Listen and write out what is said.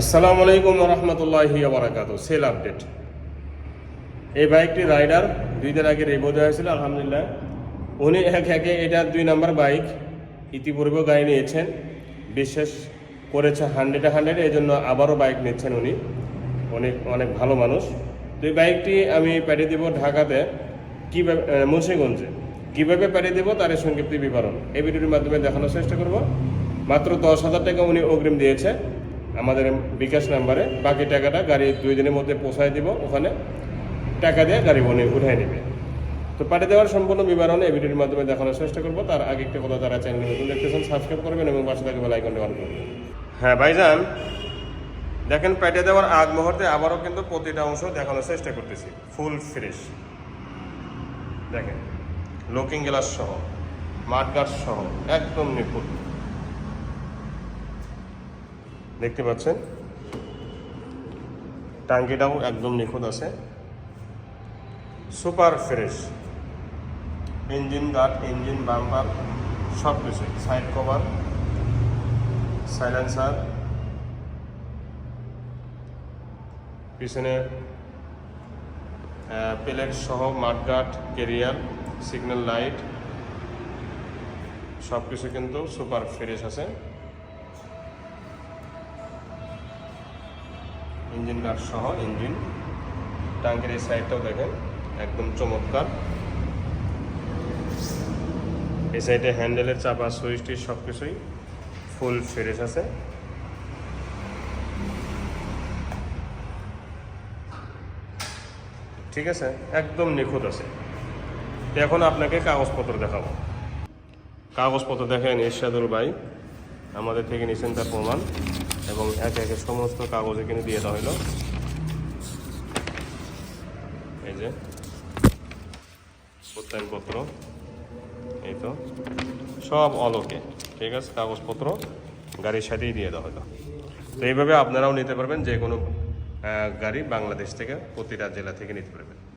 আসসালামু আলাইকুম রহমতুল্লাহি বারাকাত সেল আপডেট। এই বাইকটি রাইডার, দুই দিন আগে রেবো দেওয়া হয়েছিল, আলহামদুলিল্লাহ। উনি এক একে এটা দুই নাম্বার বাইক ইতিপূর্বেও গাড়ি নিয়েছেন, বিশেষ করেছে হান্ড্রেডে হান্ড্রেড, এই জন্য আবারও বাইক নিচ্ছেন উনি। অনেক অনেক ভালো মানুষ। তো এই বাইকটি আমি পাঠিয়ে দেবো ঢাকাতে, কীভাবে মুন্সিগঞ্জে। কীভাবে পাঠিয়ে দেবো তার সংক্ষিপ্ত বিবরণ। এই ভিডিওর মাধ্যমে দেখানোর চেষ্টা করব। মাত্র দশ হাজার টাকা উনি অগ্রিম দিয়েছে। আমাদের বিকাশ নাম্বারে বাকি টাকাটা গাড়ি দুই দিনের মধ্যে পৌঁছায় দিব, ওখানে টাকা দিয়ে গাড়ি উনি উঠাই নেবে। তো পাঠিয়ে দেওয়ার সম্পূর্ণ বিবরণ এই ভিডিওর মাধ্যমে দেখানোর চেষ্টা করব। তার আগে একটা কথা তারা চ্যানেল নতুন দেখতেছেন সাবস্ক্রাইব করবেন এবং পাশে থাকবে লাইকনটা অন করবেন। হ্যাঁ ভাইজান, দেখেন পেটে দেওয়ার আগ মুহূর্তে আবারও কিন্তু প্রতিটা অংশ দেখানোর চেষ্টা করতেছি ফুল ফ্রেশ দেখেন লুকিং গ্লাস সহ মাঠগার্ড সহ, একদম নিখুঁত। দেখতে পাচ্ছেন? টাঙ্কিটাও একদম নিখুঁত আছে। Super fresh. Engine guard, engine bumper, সব কিছু। সাইড কভার, সাইলেন্সার, পিছনে প্লেট সহ মাঠগার্ড কেরিয়ার, সিগন্যাল লাইট, সব কিছু কিন্তু সুপার ফ্রেশ আছে। ইঞ্জিন গার্ড সহ ইঞ্জিন। ট্যাঙ্কের এই সাইডটাও দেখেন, একদম চমৎকার। এই সাইডে হ্যান্ডেলের চাপা, সুইচটি সব কিছুই ফুল ফ্রেশ আছে। ঠিক আছে, একদম নিখুঁত আছে। এখন আপনাকে কাগজপত্র দেখাবো। কাগজপত্র দেখেন ইরশাদুল ভাই। আমাদের থেকে নিয়েছেন তার প্রমাণ এবং একে একে সমস্ত কাগজ এখানে দিয়ে দেওয়া হলো এই যে, প্রত্যয়নপত্র, এই তো, সব অলোকে ঠিক আছে? কাগজপত্র গাড়ির সাথেই দিয়ে দেওয়া হলো তো এইভাবে আপনারাও নিতে পারবেন যে কোনো গাড়ি বাংলাদেশ থেকে প্রতিটা জেলা থেকে নিতে পারবেন।